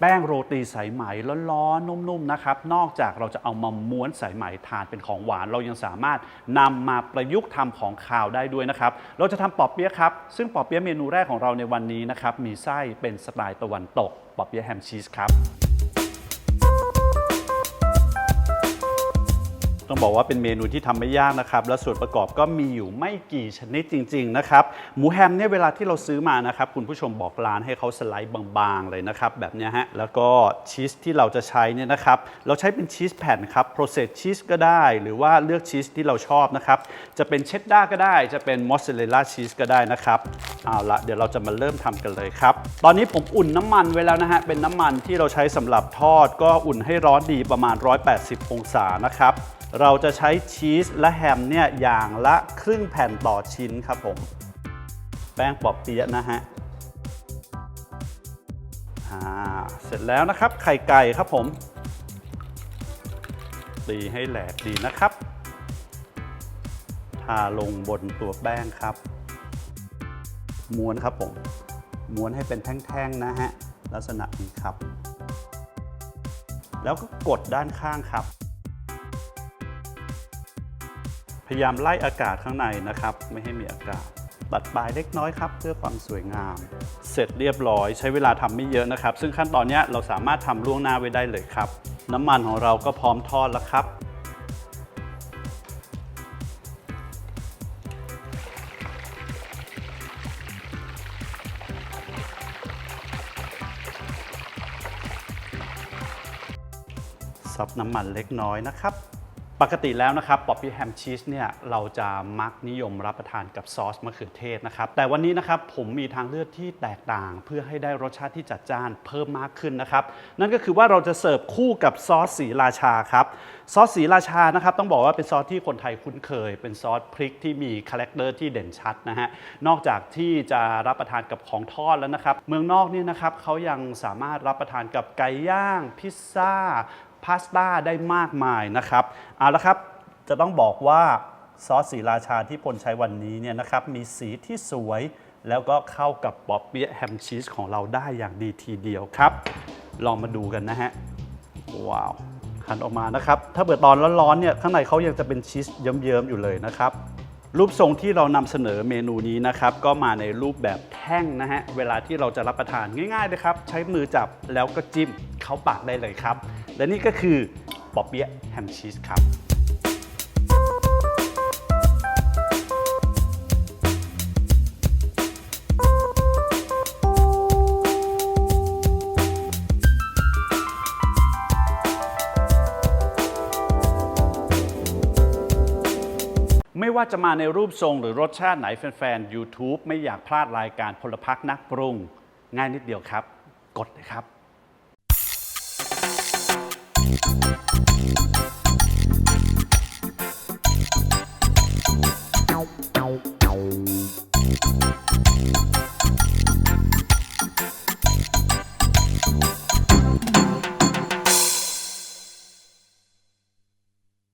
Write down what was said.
แป้งโรตีสายไหมร้อนๆนุ่มๆนะครับ นอกจากเราจะเอามาม้วนสายไหมทานเป็นของหวาน เรายังสามารถนำมาประยุกต์ทำของคาวได้ด้วยนะครับ เราจะทำปอเปี๊ยะครับ ซึ่งปอเปี๊ยะเมนูแรกของเราในวันนี้นะครับ มีไส้เป็นสไตล์ตะวันตก ปอเปี๊ยะแฮมชีสครับ ต้องบอกว่าเป็นเมนูที่ทำไม่ยากนะครับ และส่วนประกอบก็มีอยู่ไม่กี่ชนิดจริง ๆ นะครับ หมูแฮมเนี่ยเวลาที่เราซื้อมานะครับ คุณผู้ชมบอกร้านให้เขาสไลด์บางๆ เลยนะครับ แบบนี้ฮะ แล้วก็ชีสที่เราจะใช้เนี่ยนะครับ เราใช้เป็นชีสแผ่นครับ processed cheese ก็ได้ หรือว่าเลือกชีสที่เราชอบนะครับ จะเป็นเชดดาร์ก็ได้ จะเป็นมอสซาเรลล่าชีสก็ได้นะครับ เอาละเดี๋ยวเราจะมาเริ่มทำกันเลยครับ ตอนนี้ผมอุ่นน้ำมันไว้แล้วนะฮะ เป็นน้ำมันที่เราใช้สำหรับทอด ก็อุ่นให้ร้อนดีประมาณ 180 องศานะครับเราจะใช้ชีสและแฮมเนี่ยอย่างละครึ่งแผ่นต่อชิ้นครับผม แป้งปอบเปี๊ยะนะฮะอ่าเสร็จแล้วนะครับ ไข่ไก่ครับผม ตีให้แหลกดีนะครับทาลงบนตัวแป้งครับ ม้วนครับผม ม้วนให้เป็นแท่งๆนะฮะ ลักษณะนี้ครับ แล้วก็กดด้านข้างครับ พยายามไล่อากาศข้างในนะครับ ไม่ให้มีอากาศตัดปลายเล็กน้อยครับ เพื่อความสวยงาม เสร็จเรียบร้อยใช้เวลาทำไม่เยอะนะครับ ซึ่งขั้นตอนนี้เราสามารถทำล่วงหน้าไว้ได้เลยครับ น้ำมันของเราก็พร้อมทอดแล้วครับ ซับน้ำมันเล็กน้อยนะครับ ปกติแล้วนะครับป๊อปปี้แฮมชีสเนี่ยเราจะมักนิยมรับประทานกับซอสมะเขือเทศนะครับ แต่วันนี้นะครับผมมีทางเลือกที่แตกต่าง เพื่อให้ได้รสชาติที่จัดจ้านเพิ่มมากขึ้นนะครับ นั่นก็คือว่าเราจะเสิร์ฟคู่กับซอสสีราชาครับซอสสีราชานะครับต้องบอกว่าเป็นซอสที่คนไทยคุ้นเคย เป็นซอสพริกที่มีคาแรคเตอร์ที่เด่นชัดนะฮะนอกจากที่จะรับประทานกับของทอดแล้วนะครับ เมืองนอกเนี่ยนะครับเขายังสามารถรับประทานกับไก่ย่าง พิซซ่า พาสต้าได้มากมายนะครับเอาละครับจะต้องบอกว่าซอสสีราชาที่พลใช้วันนี้เนี่ยนะครับมีสีที่สวยแล้วก็เข้ากับป๊อปเปี๊ยะแฮมชีสของเราได้อย่างดีทีเดียวครับ ลองมาดูกันนะฮะ ว้าวหันออกมานะครับ ถ้าเปิดตอนร้อนๆเนี่ยข้างในเขายังจะเป็นชีสเยิ้มๆอยู่เลยนะครับ รูปทรงที่เรานำเสนอเมนูนี้นะครับ ก็มาในรูปแบบแท่งนะฮะ เวลาที่เราจะรับประทานง่ายๆเลยครับ ใช้มือจับแล้วก็จิ้มเข้าปากได้เลยครับ และนี่ก็คือปอเปี๊ยะแฮมชีสครับไม่ว่าจะมาในรูปทรงหรือรสชาติไหนแฟนๆ YouTube ไม่อยากพลาดรายการพลพักนักปรุง ง่ายนิดเดียวครับ กดเลยครับ Thank you.